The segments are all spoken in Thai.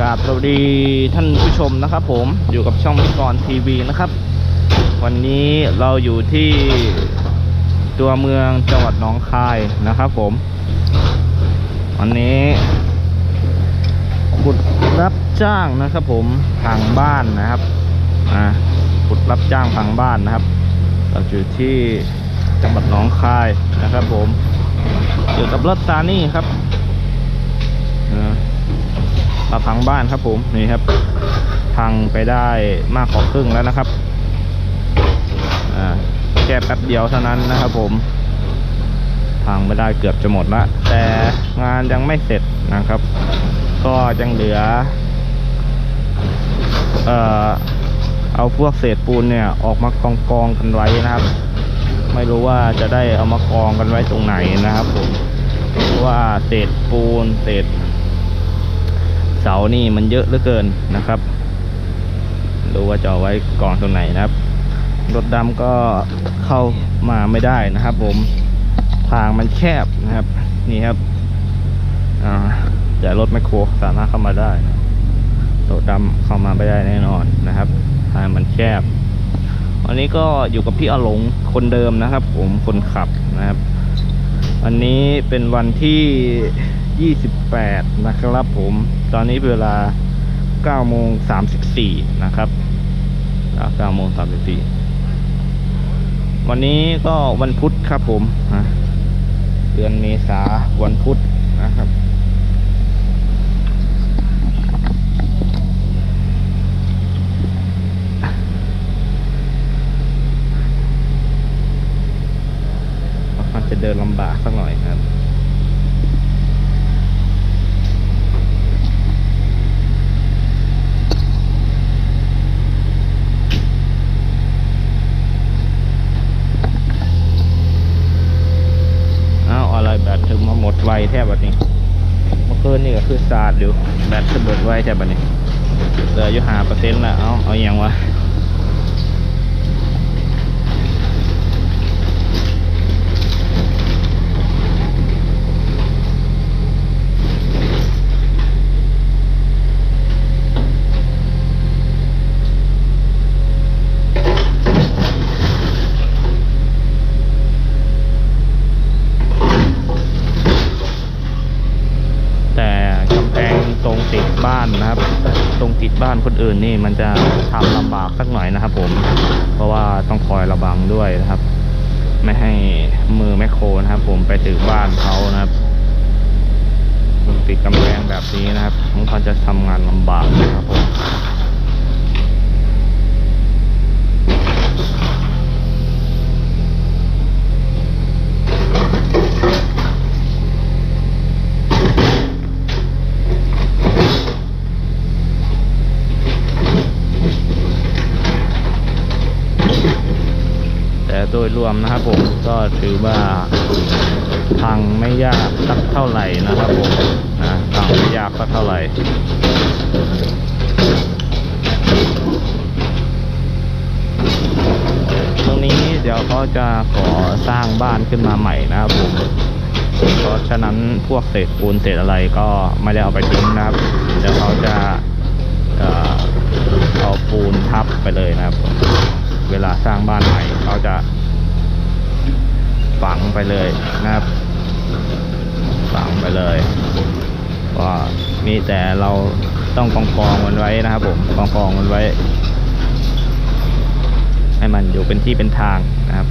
กราบสวัสดีท่านผู้ชมนะครับ ผมอยู่กับช่องพิกรทีวีนะครับ วันนี้เราอยู่ที่ตัวเมืองจังหวัดหนองคายนะครับ ผมวันนี้ขุดรับจ้างนะครับ ผมพังบ้านนะครับอ่าขุดรับจ้างพังบ้านนะครับเราอยู่ที่จังหวัดหนองคายนะครับ ผมเกี่กับรถซานี่ครับอ่า มาพังบ้านครับผมนี่ครับ พังไปได้มากกว่าครึ่งแล้วนะครับแค่แป๊บเดียวเท่านั้นนะครับผมพังไปได้เกือบจะหมดละแต่งานยังไม่เสร็จนะครับ ก็ยังเหลือเอ่อเอาพวกเศษปูนเนี่ยออกมากองกองกันไว้นะครับ ไม่รู้ว่าจะได้เอามากองกันไว้ตรงไหนนะครับผมเพราะว่าเศษปูน เศษ เสานี่มันเยอะเหลือเกินนะครับรู้ว่าจะเอาไว้กองตรงไหนนะครับ รถดำก็เข้ามาไม่ได้นะครับ ผมทางมันแคบนะครับ นี่ครับอ่าแต่รถแมคโครสามารถเข้ามาได้รถดำเข้ามาไม่ได้แน่นอนนะครับ ทางมันแคบวันนี้ก็อยู่กับพี่อาหลงคนเดิมนะครับ ผมคนขับนะครับ วันนี้เป็นวันที่ 28 นะครับผม ตอนนี้เวลา9โมง34 นะครับ9โมง34 วันนี้ก็วันพุธครับผม เดือนเมษาวันพุธนะครับ มันจะเดินลำบากสักหน่อยครับ อ้าวอะไรแบตถึงมาหมดไวแทบแบบนี้ เคือคือสาดอยู่แบตจะเบิดไวแทบแบบนี้เหลืออยู่ห้าเปอร์เซ็นต์ละเอาเอาอย่างวะ แต่ กำแพงตรงติดบ้านนะครับ ตรงติดบ้านคนอื่นนี่มันจะทำลำบากสักหน่อยนะครับ ผม เพราะว่าต้องคอยระวังด้วยนะครับ ไม่ให้มือแมคโครนะครับ ผมไปถึงบ้านเขานะครับติดกำแพงแบบนี้นะครับมันก็จะทำงานลำบากนะครับผม รวมนะครับผมก็ถือว่าพังไม่ยากสักเท่าไหร่นะครับผมนะพังไม่ยากสักเท่าไหร่ตรงนี้เดี๋ยวเขาจะขอสร้างบ้านขึ้นมาใหม่นะครับผมเพราะฉะนั้นพวกเศษปูนเศษอะไรก็ไม่ได้เอาไปทิ้งนะครับ เดี๋ยวเขาจะเออเอาปูนทับไปเลยนะครับ เวลาสร้างบ้านใหม่เขาจะ ฝังไปเลยนะครับ ฝังไปเลยก็มีแต่เราต้องกองกองมันไว้นะครับผมกองกองมันไว้ ให้มันอยู่เป็นที่เป็นทางนะครับ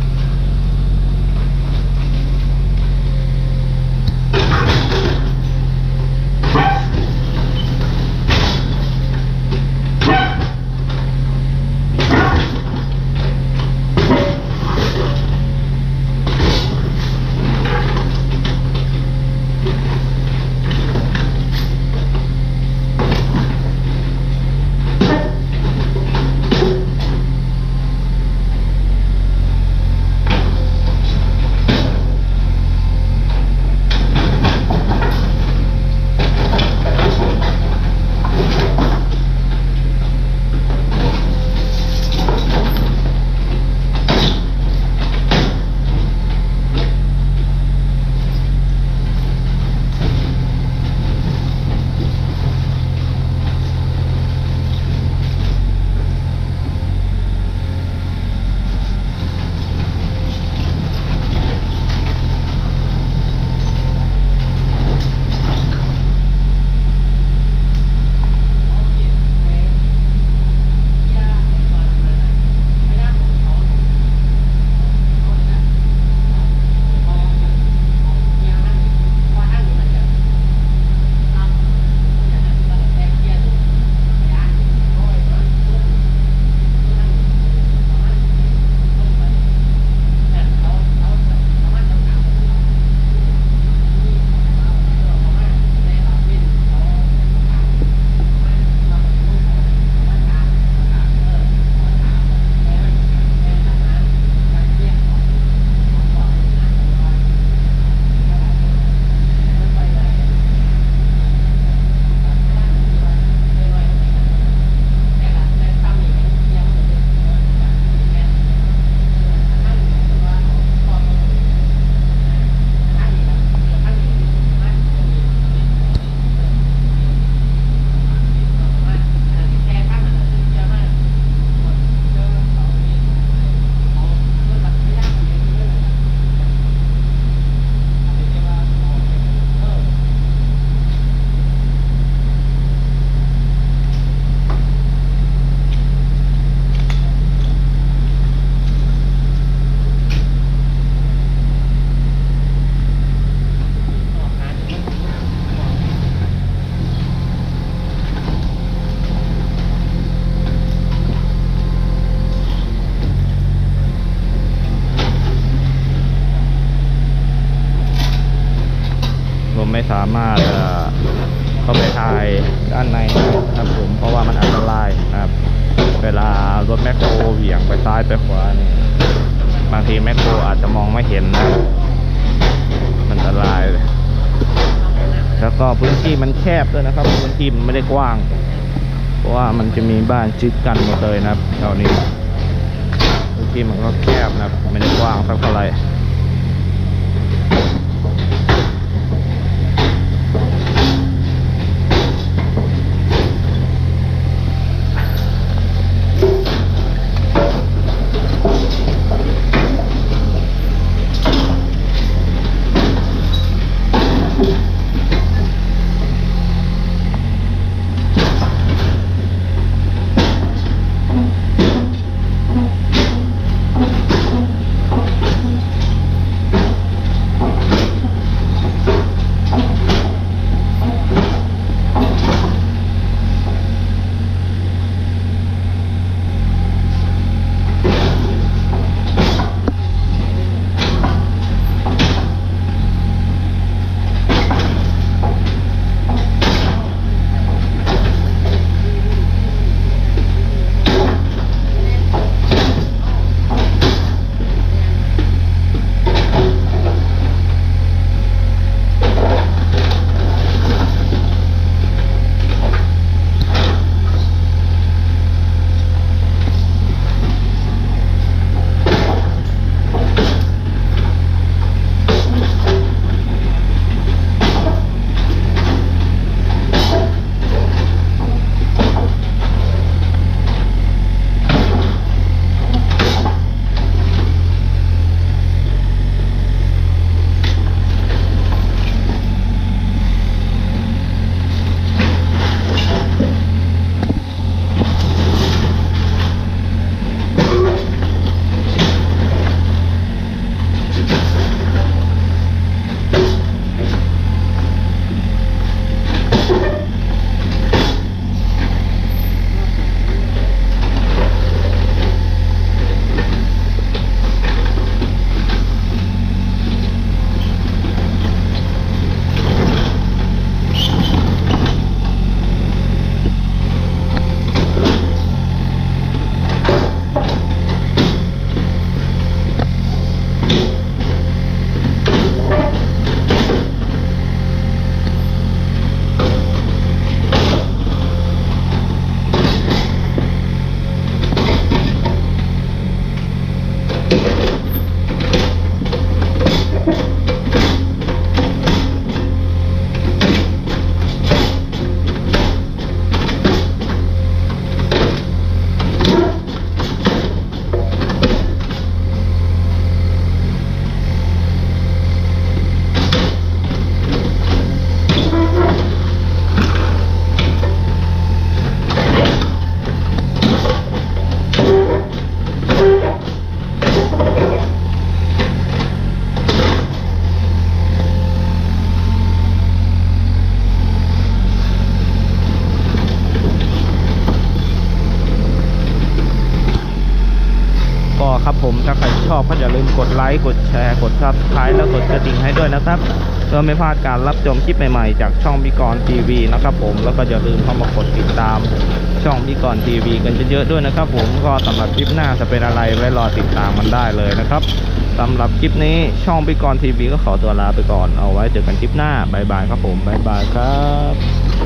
สามารถเข้าไปถ่ายด้านในนะครับผมเพราะว่ามันอันตรายนะครับ เวลารถแมคโครเหวี่ยงไปซ้ายไปขวานี่บางทีแมคโครอาจจะมองไม่เห็นนะมันอันตรายเลยแล้วก็พื้นที่มันแคบด้วยนะครับ พื้นที่มันไม่ได้กว้าง เพราะว่ามันจะมีบ้านชิดกันหมดเลยนะครับแถวนี้พื้นที่มันก็แคบนะครับไม่ได้กว้างสักเท่าไหร่ ก็อย่าลืมกดไลค์กดแชร์กด subscribe แล้วกดกระดิ่งให้ด้วยนะครับเพื่อไม่พลาดการรับชมคลิปใหม่ๆ จากช่องบิกรทีวีนะครับผมแล้วก็อย่าลืมเข้ามากดติดตามช่องบิกรทีวีกันเยอะๆด้วยนะครับ ผมก็สำหรับคลิปหน้าจะเป็นอะไรไว้รอติดตามมันได้เลยนะครับสำหรับคลิปนี้ช่องบิกรทีวีก็ขอตัวลาไปก่อนเอาไว้เจอกันคลิปหน้าบายบายครับผมบายบายครับ